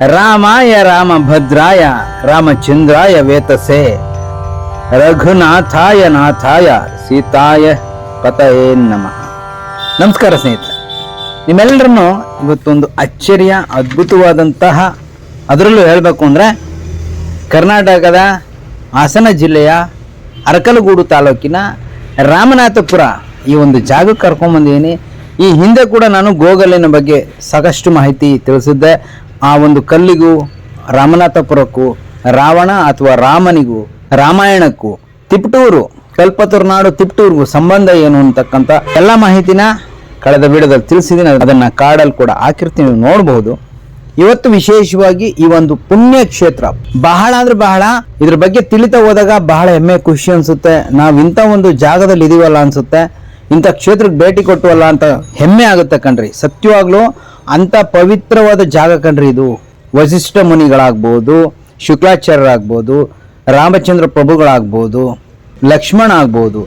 ರಾಮಾಯ ರಾಮ ಭದ್ರಾಯ ರಾಮಚಂದ್ರಾಯ ವೇತಸೆ. ರಘುನಾಥಾಯ ನಾಥಾಯ ಸೀತಾಯ ಪತಯೇ ನಮಃ. ನಮಸ್ಕಾರ ಸ್ನೇಹಿತರೆ. ನಿಮ್ಮೆಲ್ಲರನ್ನು ಇವತ್ತೊಂದು ಅಚ್ಚರಿಯ, ಅದ್ಭುತವಾದಂತಹ, ಅದರಲ್ಲೂ ಹೇಳಬೇಕು ಅಂದರೆ ಕರ್ನಾಟಕದ ಹಾಸನ ಜಿಲ್ಲೆಯ ಅರಕಲಗೂಡು ತಾಲೂಕಿನ ರಾಮನಾಥಪುರ ಈ ಒಂದು ಜಾಗಕ್ಕೆ ಕರ್ಕೊಂಬಂದಿದ್ದೀನಿ ಈ ಹಿಂದೆ ಕೂಡ ನಾನು ಗೋಗಲಿನ ಬಗ್ಗೆ ಸಾಕಷ್ಟು ಮಾಹಿತಿ ತಿಳಿಸಿದ್ದೆ. ಆ ಒಂದು ಕಲ್ಲಿಗೂ, ರಾಮನಾಥಪುರಕ್ಕೂ, ರಾವಣ ಅಥವಾ ರಾಮನಿಗೂ, ರಾಮಾಯಣಕ್ಕೂ, ತಿಪ್ಟೂರು, ಕಲ್ಪತರು ನಾಡು ತಿಪ್ಟೂರ್ಗೂ ಸಂಬಂಧ ಏನು ಅಂತಕ್ಕಂಥ ಎಲ್ಲ ಮಾಹಿತಿನ ಕಳೆದ ವಿಡಿಯೋದಲ್ಲಿ ತಿಳಿಸಿದ್ದೀನಿ. ಅದನ್ನು ಕಾಡಲ್ಲಿ ಕೂಡ ಹಾಕಿರ್ತೀನಿ, ನೀವು ನೋಡಬಹುದು ಇವತ್ತು ವಿಶೇಷವಾಗಿ ಈ ಒಂದು ಪುಣ್ಯ ಕ್ಷೇತ್ರ ಬಹಳ ಅಂದ್ರೆ ಬಹಳ, ಇದ್ರ ಬಗ್ಗೆ ತಿಳಿತಾ ಹೋದಾಗ ಬಹಳ ಹೆಮ್ಮೆ, ಖುಷಿ ಅನ್ಸುತ್ತೆ. ನಾವು ಇಂಥ ಒಂದು ಜಾಗದಲ್ಲಿ ಇದೀವಲ್ಲ ಅನ್ಸುತ್ತೆ. ಇಂಥ ಕ್ಷೇತ್ರಕ್ಕೆ ಭೇಟಿ ಕೊಟ್ಟವಲ್ಲ ಅಂತ ಹೆಮ್ಮೆ ಆಗುತ್ತೆ ಕಣ್ರಿ. ಸತ್ಯವಾಗ್ಲೂ ಅಂತ ಪವಿತ್ರವಾದ ಜಾಗ ಕಣ್ರಿ ಇದು ವಸಿಷ್ಠ ಮುನಿಗಳಾಗ್ಬೋದು, ಶುಕ್ಲಾಚಾರ್ಯರಾಗ್ಬೋದು, ರಾಮಚಂದ್ರ ಪ್ರಭುಗಳಾಗ್ಬೋದು, ಲಕ್ಷ್ಮಣ ಆಗ್ಬೋದು.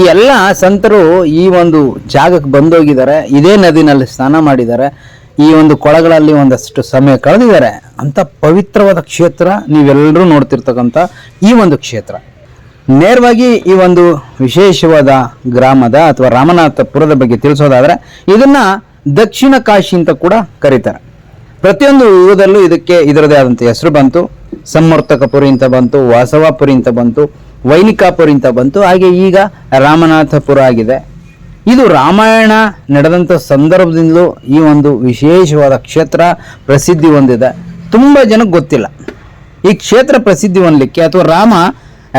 ಈ ಎಲ್ಲ ಸಂತರು ಈ ಒಂದು ಜಾಗಕ್ಕೆ ಬಂದೋಗಿದ್ದಾರೆ. ಇದೇ ನದಿನಲ್ಲಿ ಸ್ನಾನ ಮಾಡಿದ್ದಾರೆ. ಈ ಒಂದು ಕೊಳಗಳಲ್ಲಿ ಒಂದಷ್ಟು ಸಮಯ ಕಳೆದಿದ್ದಾರೆ. ಅಂತ ಪವಿತ್ರವಾದ ಕ್ಷೇತ್ರ ನೀವೆಲ್ಲರೂ ನೋಡ್ತಿರ್ತಕ್ಕಂಥ ಈ ಒಂದು ಕ್ಷೇತ್ರ. ನೇರವಾಗಿ ಈ ಒಂದು ವಿಶೇಷವಾದ ಗ್ರಾಮದ ಅಥವಾ ರಾಮನಾಥಪುರದ ಬಗ್ಗೆ ತಿಳಿಸೋದಾದರೆ ಇದನ್ನ ದಕ್ಷಿಣ ಕಾಶಿ ಅಂತ ಕೂಡ ಕರೀತಾರೆ. ಪ್ರತಿಯೊಂದು ಯುಗದಲ್ಲೂ ಇದಕ್ಕೆ ಇದರದೇ ಆದಂಥ ಹೆಸರು ಬಂತು. ಸಮರ್ಥಕಪುರಿ ಅಂತ ಬಂತು ವಾಸವಾಪುರಿ ಅಂತ ಬಂತು ವೈನಿಕಾಪುರಿ ಅಂತ ಬಂತು. ಹಾಗೆ ಈಗ ರಾಮನಾಥಪುರ ಆಗಿದೆ. ಇದು ರಾಮಾಯಣ ನಡೆದಂಥ ಸಂದರ್ಭದಿಂದಲೂ ಈ ಒಂದು ವಿಶೇಷವಾದ ಕ್ಷೇತ್ರ ಪ್ರಸಿದ್ಧಿ ಹೊಂದಿದೆ. ತುಂಬ ಜನಕ್ಕೆ ಗೊತ್ತಿಲ್ಲ. ಈ ಕ್ಷೇತ್ರ ಪ್ರಸಿದ್ಧಿ ಹೊಂದಲಿಕ್ಕೆ ಅಥವಾ ರಾಮ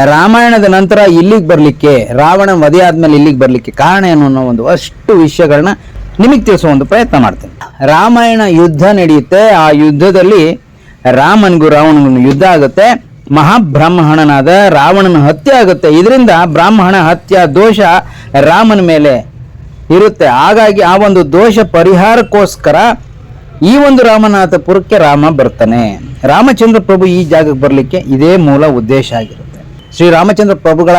ರಾಮಾಯಣದ ನಂತರ ಇಲ್ಲಿಗೆ ಬರಲಿಕ್ಕೆ, ರಾವಣ ವಧೆ ಆದ್ಮೇಲೆ ಇಲ್ಲಿಗೆ ಬರಲಿಕ್ಕೆ ಕಾರಣ ಏನು ಅನ್ನೋ ಒಂದು ಅಷ್ಟು ವಿಷಯಗಳನ್ನ ನಿಮಗೆ ತಿಳಿಸೋ ಒಂದು ಪ್ರಯತ್ನ ಮಾಡ್ತೇನೆ. ರಾಮಾಯಣ ಯುದ್ಧ ನಡೆಯುತ್ತೆ. ಆ ಯುದ್ಧದಲ್ಲಿ ರಾಮನಿಗೂ ರಾವಣನಿಗೂ ಯುದ್ಧ ಆಗುತ್ತೆ. ಮಹಾಬ್ರಾಹ್ಮಣನಾದ ರಾವಣನ ಹತ್ಯೆ ಆಗುತ್ತೆ. ಇದರಿಂದ ಬ್ರಾಹ್ಮಣ ಹತ್ಯಾ ದೋಷ ರಾಮನ ಮೇಲೆ ಇರುತ್ತೆ. ಹಾಗಾಗಿ ಆ ಒಂದು ದೋಷ ಪರಿಹಾರಕ್ಕೋಸ್ಕರ ಈ ಒಂದು ರಾಮನಾಥಪುರಕ್ಕೆ ರಾಮ ಬರ್ತಾನೆ. ರಾಮಚಂದ್ರ ಪ್ರಭು ಈ ಜಾಗಕ್ಕೆ ಬರಲಿಕ್ಕೆ ಇದೇ ಮೂಲ ಉದ್ದೇಶ ಆಗಿರುತ್ತೆ. ಶ್ರೀ ರಾಮಚಂದ್ರ ಪ್ರಭುಗಳ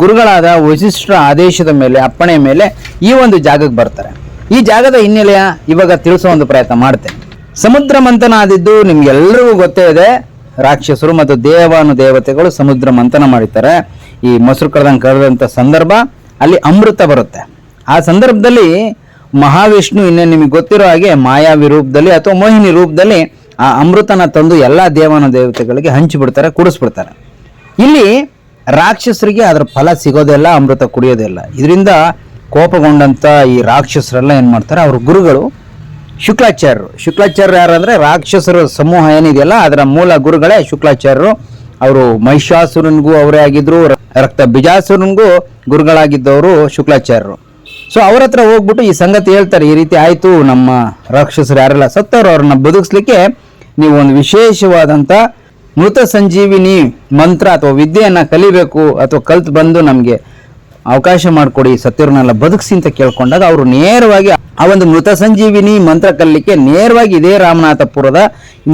ಗುರುಗಳಾದ ವಶಿಷ್ಠರ ಆದೇಶದ ಮೇಲೆ ಅಪ್ಪಣೆ ಮೇಲೆ ಈ ಒಂದು ಜಾಗಕ್ಕೆ ಬರ್ತಾರೆ. ಈ ಜಾಗದ ಹಿನ್ನೆಲೆಯ ಇವಾಗ ತಿಳಿಸೋ ಒಂದು ಪ್ರಯತ್ನ ಮಾಡ್ತೇನೆ. ಸಮುದ್ರ ಮಂಥನ ಆದಿದ್ದು ನಿಮ್ಗೆಲ್ಲರಿಗೂ ಗೊತ್ತೇ ಇದೆ. ರಾಕ್ಷಸರು ಮತ್ತು ದೇವಾನು ದೇವತೆಗಳು ಸಮುದ್ರ ಮಂಥನ ಮಾಡಿರ್ತಾರೆ. ಈ ಮೊಸರು ಕಳೆದಂಗೆ ಕರೆದಂಥ ಸಂದರ್ಭ ಅಲ್ಲಿ ಅಮೃತ ಬರುತ್ತೆ. ಆ ಸಂದರ್ಭದಲ್ಲಿ ಮಹಾವಿಷ್ಣು ಇನ್ನೇ ನಿಮಗೆ ಗೊತ್ತಿರೋ ಹಾಗೆ ಮಾಯಾವಿ ರೂಪದಲ್ಲಿ ಅಥವಾ ಮೋಹಿನಿ ರೂಪದಲ್ಲಿ ಆ ಅಮೃತನ ತಂದು ಎಲ್ಲ ದೇವಾನು ದೇವತೆಗಳಿಗೆ ಹಂಚಿಬಿಡ್ತಾರೆ, ಕುಡಿಸ್ಬಿಡ್ತಾರೆ. ಇಲ್ಲಿ ರಾಕ್ಷಸರಿಗೆ ಅದರ ಫಲ ಸಿಗೋದಿಲ್ಲ ಅಮೃತ ಕುಡಿಯೋದಿಲ್ಲ ಇದರಿಂದ ಕೋಪಗೊಂಡಂತ ಈ ರಾಕ್ಷಸರೆಲ್ಲ ಏನು ಮಾಡ್ತಾರೆ? ಅವ್ರ ಗುರುಗಳು ಶುಕ್ಲಾಚಾರ್ಯರು. ಶುಕ್ಲಾಚಾರ್ಯರು ಯಾರಂದರೆ ರಾಕ್ಷಸರ ಸಮೂಹ ಏನಿದೆಯಲ್ಲ, ಅದರ ಮೂಲ ಗುರುಗಳೇ ಶುಕ್ಲಾಚಾರ್ಯರು. ಅವರು ಮಹಿಷಾಸುರನಿಗೂ ಅವರೇ ಆಗಿದ್ರು, ರಕ್ತ ಬಿಜಾಸುರನಿಗೂ ಗುರುಗಳಾಗಿದ್ದವರು ಶುಕ್ಲಾಚಾರ್ಯರು. ಸೊ ಅವ್ರ ಹತ್ರ ಹೋಗ್ಬಿಟ್ಟು ಈ ಸಂಗತಿ ಹೇಳ್ತಾರೆ, ಈ ರೀತಿ ಆಯಿತು, ನಮ್ಮ ರಾಕ್ಷಸರು ಯಾರೆಲ್ಲ ಸತ್ತವರು, ಅವ್ರನ್ನ ಬದುಕಿಸ್ಲಿಕ್ಕೆ ನೀವು ಒಂದು ವಿಶೇಷವಾದಂಥ ಮೃತ ಸಂಜೀವಿನಿ ಮಂತ್ರ ಅಥವಾ ವಿದ್ಯೆಯನ್ನು ಕಲಿಬೇಕು ಅಥವಾ ಕಲ್ತು ಬಂದು ನಮಗೆ ಅವಕಾಶ ಮಾಡಿಕೊಡಿ ಸತ್ಯರನ್ನೆಲ್ಲ ಬದುಕಿಸಿ ಅಂತ ಕೇಳ್ಕೊಂಡಾಗ ಅವರು ನೇರವಾಗಿ ಆ ಒಂದು ಮೃತ ಸಂಜೀವಿನಿ ಮಂತ್ರ ಕಲಿಕ್ಕೆ ನೇರವಾಗಿ ಇದೇ ರಾಮನಾಥಪುರದ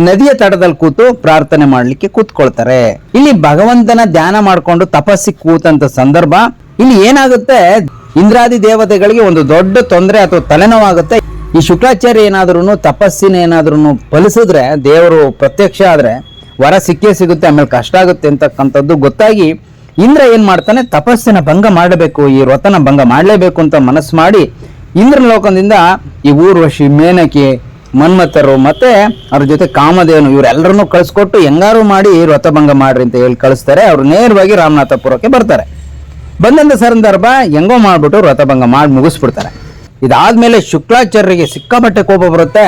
ನದಿಯ ತಟದಲ್ಲಿ ಕೂತು ಪ್ರಾರ್ಥನೆ ಮಾಡಲಿಕ್ಕೆ ಕೂತ್ಕೊಳ್ತಾರೆ. ಇಲ್ಲಿ ಭಗವಂತನ ಧ್ಯಾನ ಮಾಡಿಕೊಂಡು ತಪಸ್ಸಿ ಕೂತಂತ ಸಂದರ್ಭ, ಇಲ್ಲಿ ಏನಾಗುತ್ತೆ? ಇಂದ್ರಾದಿ ದೇವತೆಗಳಿಗೆ ಒಂದು ದೊಡ್ಡ ತೊಂದರೆ ಅಥವಾ ತಲೆನೋವಾಗುತ್ತೆ. ಈ ಶುಕ್ರಾಚಾರ್ಯ ಏನಾದ್ರೂ ತಪಸ್ಸಿನ ಏನಾದ್ರೂ ಫಲಿಸಿದ್ರೆ, ದೇವರು ಪ್ರತ್ಯಕ್ಷ ಆದ್ರೆ, ವರ ಸಿಕ್ಕೇ ಸಿಗುತ್ತೆ, ಆಮೇಲೆ ಕಷ್ಟ ಆಗುತ್ತೆ ಅಂತಕ್ಕಂಥದ್ದು ಗೊತ್ತಾಗಿ ಇಂದ್ರ ಏನ್ ಮಾಡ್ತಾನೆ? ತಪಸ್ಸಿನ ಭಂಗ ಮಾಡಬೇಕು, ಈ ವ್ರತನ ಭಂಗ ಮಾಡಲೇಬೇಕು ಅಂತ ಮನಸ್ಸು ಮಾಡಿ ಇಂದ್ರ ಲೋಕದಿಂದ ಈ ಊರ್ವಶಿ, ಮೇನಕಿ, ಮನ್ಮಥರು ಮತ್ತೆ ಅವ್ರ ಜೊತೆ ಕಾಮದೇವನು ಇವರೆಲ್ಲರನ್ನು ಕಳಿಸ್ಕೊಟ್ಟು ಹೆಂಗಾರು ಮಾಡಿ ವ್ರತಭಂಗ ಮಾಡ್ರಿ ಅಂತ ಹೇಳಿ ಕಳಿಸ್ತಾರೆ. ಅವ್ರು ನೇರವಾಗಿ ರಾಮನಾಥಪುರಕ್ಕೆ ಬರ್ತಾರೆ. ಬಂದಂತ ಸಂದರ್ಭ ಹೆಂಗೋ ಮಾಡ್ಬಿಟ್ಟು ವ್ರತಭಂಗ ಮಾಡಿ ಮುಗಿಸ್ಬಿಡ್ತಾರೆ. ಇದಾದ್ಮೇಲೆ ಶುಕ್ಲಾಚಾರ್ಯರಿಗೆ ಸಿಕ್ಕಾಪಟ್ಟೆ ಕೋಪ ಬರುತ್ತೆ.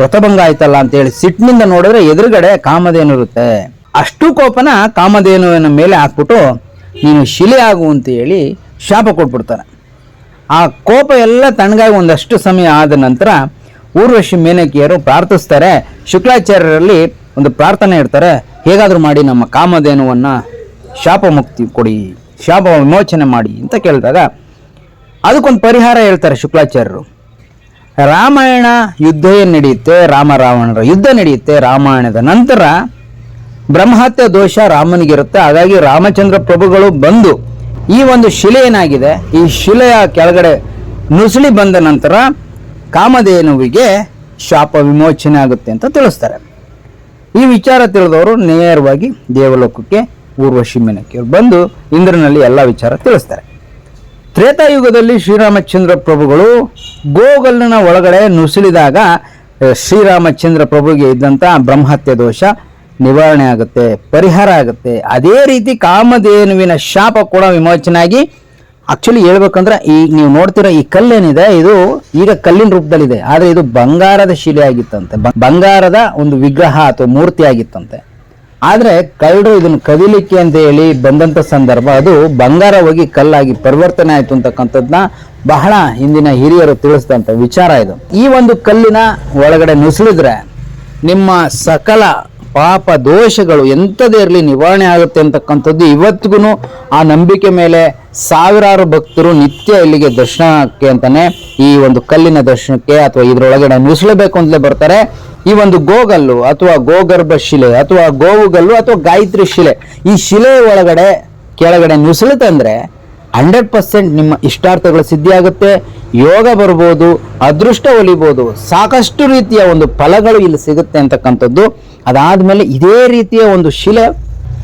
ವ್ರತಭಂಗ ಆಯ್ತಲ್ಲ ಅಂತ ಹೇಳಿ ಸಿಟ್ಟಿನಿಂದ ನೋಡಿದ್ರೆ ಎದುರುಗಡೆ ಕಾಮಧೇನು ಇರುತ್ತೆ. ಅಷ್ಟು ಕೋಪನ ಕಾಮಧೇನುವಿನ ಮೇಲೆ ಹಾಕ್ಬಿಟ್ಟು ನೀನು ಶಿಲೆ ಆಗು ಅಂತ ಹೇಳಿ ಶಾಪ ಕೊಟ್ಬಿಡ್ತಾನೆ. ಆ ಕೋಪ ಎಲ್ಲ ತಣ್ಣಗಾಗಿ ಒಂದಷ್ಟು ಸಮಯ ಆದ ನಂತರ ಊರ್ವಶಿ ಮೇನಕಿಯರು ಪ್ರಾರ್ಥಿಸ್ತಾರೆ. ಶುಕ್ಲಾಚಾರ್ಯರಲ್ಲಿ ಒಂದು ಪ್ರಾರ್ಥನೆ ಇಡ್ತಾರೆ. ಹೇಗಾದರೂ ಮಾಡಿ ನಮ್ಮ ಕಾಮಧೇನುವನ್ನು ಶಾಪ ಮುಕ್ತಿ ಕೊಡಿ, ಶಾಪ ವಿಮೋಚನೆ ಮಾಡಿ ಅಂತ ಕೇಳಿದಾಗ ಅದಕ್ಕೊಂದು ಪರಿಹಾರ ಹೇಳ್ತಾರೆ ಶುಕ್ಲಾಚಾರ್ಯರು. ರಾಮಾಯಣ ಯುದ್ಧ ಏನು ನಡೆಯುತ್ತೆ, ರಾಮ ರಾವಣರ ಯುದ್ಧ ನಡೆಯುತ್ತೆ, ರಾಮಾಯಣದ ನಂತರ ಬ್ರಹ್ಮಹತ್ಯ ದೋಷ ರಾಮನಿಗಿರುತ್ತೆ. ಹಾಗಾಗಿ ರಾಮಚಂದ್ರ ಪ್ರಭುಗಳು ಬಂದು ಈ ಒಂದು ಶಿಲೆ ಏನಾಗಿದೆ? ಈ ಶಿಲೆಯ ಕೆಳಗಡೆ ನುಸುಳಿ ಬಂದ ನಂತರ ಕಾಮಧೇನುವಿಗೆ ಶಾಪ ವಿಮೋಚನೆ ಆಗುತ್ತೆ ಅಂತ ತಿಳಿಸ್ತಾರೆ. ಈ ವಿಚಾರ ತಿಳಿದವರು ನೇರವಾಗಿ ದೇವಲೋಕಕ್ಕೆ ಊರ್ವಶಿ ಮೇನಕ್ಕೆ ಬಂದು ಇಂದ್ರನಲ್ಲಿ ಎಲ್ಲ ವಿಚಾರ ತಿಳಿಸ್ತಾರೆ. ತ್ರೇತಾಯುಗದಲ್ಲಿ ಶ್ರೀರಾಮಚಂದ್ರ ಪ್ರಭುಗಳು ಗೋಗಲ್ಲಿನ ಒಳಗಡೆ ನುಸುಳಿದಾಗ ಶ್ರೀರಾಮಚಂದ್ರ ಪ್ರಭುಗೆ ಇದ್ದಂಥ ಬ್ರಹ್ಮಹತ್ಯ ದೋಷ ನಿವಾರಣೆ ಆಗುತ್ತೆ, ಪರಿಹಾರ ಆಗುತ್ತೆ. ಅದೇ ರೀತಿ ಕಾಮಧೇನುವಿನ ಶಾಪ ಕೂಡ ವಿಮೋಚನೆ ಆಗಿ ಆಕ್ಚುಲಿ ಹೇಳ್ಬೇಕಂದ್ರೆ ಈ ನೀವು ನೋಡ್ತಿರೋ ಈ ಕಲ್ಲೇನಿದೆ, ಇದು ಈಗ ಕಲ್ಲಿನ ರೂಪದಲ್ಲಿದೆ. ಆದರೆ ಇದು ಬಂಗಾರದ ಶಿಲೆ ಆಗಿತ್ತಂತೆ ಬಂಗಾರದ ಒಂದು ವಿಗ್ರಹ ಅಥವಾ ಮೂರ್ತಿ ಆಗಿತ್ತಂತೆ ಆದರೆ ಕಳ್ಳರು ಇದನ್ನು ಕದಿಲಿಕ್ಕೆ ಅಂತ ಹೇಳಿ ಬಂದಂಥ ಸಂದರ್ಭ, ಅದು ಬಂಗಾರ ಹೋಗಿ ಕಲ್ಲಾಗಿ ಪರಿವರ್ತನೆ ಆಯಿತು ಅಂತಕ್ಕಂಥದ್ದನ್ನ ಬಹಳ ಹಿಂದಿನ ಹಿರಿಯರು ತಿಳಿಸಿದಂಥ ವಿಚಾರ ಇದು. ಈ ಒಂದು ಕಲ್ಲಿನ ಒಳಗಡೆ ನುಸುಳಿದ್ರೆ ನಿಮ್ಮ ಸಕಲ ಪಾಪ ದೋಷಗಳು ಎಂಥದೇ ಇರಲಿ ನಿವಾರಣೆ ಆಗುತ್ತೆ ಅಂತಕ್ಕಂಥದ್ದು ಇವತ್ತಿಗೂ ಆ ನಂಬಿಕೆ ಮೇಲೆ ಸಾವಿರಾರು ಭಕ್ತರು ನಿತ್ಯ ಇಲ್ಲಿಗೆ ದರ್ಶನಕ್ಕೆ ಅಂತಾನೆ ಈ ಒಂದು ಕಲ್ಲಿನ ದರ್ಶನಕ್ಕೆ ಅಥವಾ ಇದರೊಳಗಡೆ ನುಸುಳಬೇಕು ಅಂತಲೇ ಬರ್ತಾರೆ. ಈ ಒಂದು ಗೋಗಲ್ಲು ಅಥವಾ ಗೋಗರ್ಭ ಶಿಲೆ ಅಥವಾ ಗೋವುಗಲ್ಲು ಅಥವಾ ಗಾಯತ್ರಿ ಶಿಲೆ ಈ ಶಿಲೆ ಒಳಗಡೆ ಕೆಳಗಡೆ ನುಸುಳುತ್ತಂದ್ರೆ ಹಂಡ್ರೆಡ್ ಪರ್ಸೆಂಟ್ ನಿಮ್ಮ ಇಷ್ಟಾರ್ಥಗಳು ಸಿದ್ಧಿಯಾಗುತ್ತೆ. ಯೋಗ ಬರ್ಬೋದು, ಅದೃಷ್ಟ ಒಲಿಬೋದು, ಸಾಕಷ್ಟು ರೀತಿಯ ಒಂದು ಫಲಗಳು ಇಲ್ಲಿ ಸಿಗುತ್ತೆ ಅಂತಕ್ಕಂಥದ್ದು. ಅದಾದ್ಮೇಲೆ ಇದೇ ರೀತಿಯ ಒಂದು ಶಿಲೆ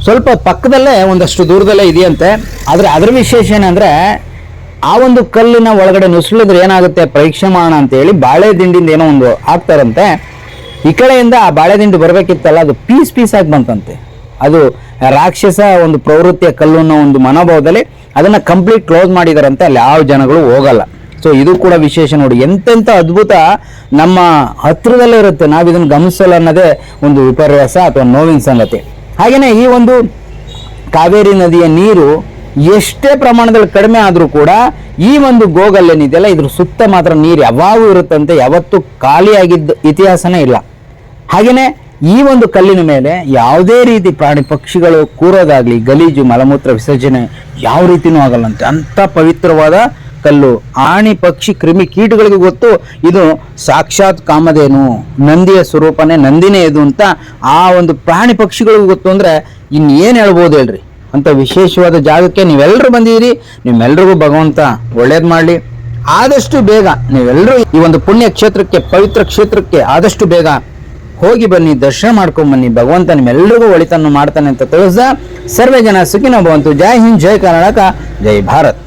ಸ್ವಲ್ಪ ಪಕ್ಕದಲ್ಲೇ ಒಂದಷ್ಟು ದೂರದಲ್ಲೇ ಇದೆಯಂತೆ. ಆದರೆ ಅದರ ವಿಶೇಷ ಏನಂದ್ರೆ ಆ ಒಂದು ಕಲ್ಲಿನ ಒಳಗಡೆ ನುಸುಳಿದ್ರೆ ಏನಾಗುತ್ತೆ? ಪರೀಕ್ಷೆ ಮಾಡೋಣ ಅಂತ ಹೇಳಿ ಬಾಳೆ ದಿಂಡಿಂದ ಏನೋ ಒಂದು ಹಾಕ್ತಾರಂತೆ. ಈ ಕಡೆಯಿಂದ ಆ ಬಾಳೆ ದಿಂಡು ಬರಬೇಕಿತ್ತಲ್ಲ, ಅದು ಪೀಸ್ ಪೀಸ್ ಆಗಿ ಬಂತಂತೆ. ಅದು ರಾಕ್ಷಸ ಒಂದು ಪ್ರವೃತ್ತಿಯ ಕಲ್ಲು ಅನ್ನೋ ಒಂದು ಮನೋಭಾವದಲ್ಲಿ ಅದನ್ನ ಕಂಪ್ಲೀಟ್ ಕ್ಲೋಸ್ ಮಾಡಿದಾರಂತೆ, ಅಲ್ಲಿ ಯಾವ ಜನಗಳು ಹೋಗಲ್ಲ. ಸೊ ಇದು ಕೂಡ ವಿಶೇಷ ನೋಡಿ. ಎಂತೆಂಥ ಅದ್ಭುತ ನಮ್ಮ ಹತ್ರದಲ್ಲೇ ಇರುತ್ತೆ. ನಾವು ಇದನ್ನು ಗಮನಿಸಲ್ಲ ಅನ್ನೋದೇ ಒಂದು ವಿಪರ್ಯಾಸ ಅಥವಾ ನೋವಿನ ಸಂಗತಿ. ಹಾಗೆಯೇ ಈ ಒಂದು ಕಾವೇರಿ ನದಿಯ ನೀರು ಎಷ್ಟೇ ಪ್ರಮಾಣದಲ್ಲಿ ಕಡಿಮೆ ಆದರೂ ಕೂಡ ಈ ಒಂದು ಗೋಗಲ್ ಏನಿದೆಯಲ್ಲ ಇದ್ರ ಸುತ್ತ ಮಾತ್ರ ನೀರು ಯಾವಾಗೂ ಇರುತ್ತಂತೆ. ಯಾವತ್ತೂ ಖಾಲಿಯಾಗಿದ್ದ ಇತಿಹಾಸನೇ ಇಲ್ಲ. ಹಾಗೆಯೇ ಈ ಒಂದು ಕಲ್ಲಿನ ಮೇಲೆ ಯಾವುದೇ ರೀತಿ ಪ್ರಾಣಿ ಪಕ್ಷಿಗಳು ಕೂರೋದಾಗ್ಲಿ, ಗಲೀಜು, ಮಲಮೂತ್ರ ವಿಸರ್ಜನೆ ಯಾವ ರೀತಿಯೂ ಆಗಲ್ಲಂತೆ. ಅಂತ ಪವಿತ್ರವಾದ ಕಲ್ಲು, ಆಣಿ, ಪಕ್ಷಿ, ಕ್ರಿಮಿ ಕೀಟಗಳಿಗೆ ಗೊತ್ತು. ಇದು ಸಾಕ್ಷಾತ್ ಕಾಮಧೇನು, ನಂದಿಯ ಸ್ವರೂಪನೇ, ನಂದಿನೇ ಇದು ಅಂತ ಆ ಒಂದು ಪ್ರಾಣಿ ಪಕ್ಷಿಗಳಿಗೂ ಗೊತ್ತು ಅಂದ್ರೆ ಇನ್ನೇನು ಹೇಳ್ಬೋದು ಹೇಳ್ರಿ? ಅಂತ ವಿಶೇಷವಾದ ಜಾಗಕ್ಕೆ ನೀವೆಲ್ಲರೂ ಬಂದಿದ್ದೀರಿ. ನಿಮ್ಮೆಲ್ರಿಗೂ ಭಗವಂತ ಒಳ್ಳೇದು ಮಾಡಲಿ. ಆದಷ್ಟು ಬೇಗ ನೀವೆಲ್ಲರೂ ಈ ಒಂದು ಪುಣ್ಯ ಕ್ಷೇತ್ರಕ್ಕೆ, ಪವಿತ್ರ ಕ್ಷೇತ್ರಕ್ಕೆ ಆದಷ್ಟು ಬೇಗ ಹೋಗಿ ಬನ್ನಿ, ದರ್ಶನ ಮಾಡ್ಕೊಂಡು ಬನ್ನಿ. ಭಗವಂತ ನಿಮ್ಮೆಲ್ಲರಿಗೂ ಒಳಿತನ್ನು ಮಾಡ್ತಾನೆ ಅಂತ ತಿಳಿಸ್ದ. ಸರ್ವೇ ಜನ ಸುಖಿನ ಭವಂತು. ಜೈ ಹಿಂದ್, ಜೈ ಕರ್ನಾಟಕ, ಜೈ ಭಾರತ್.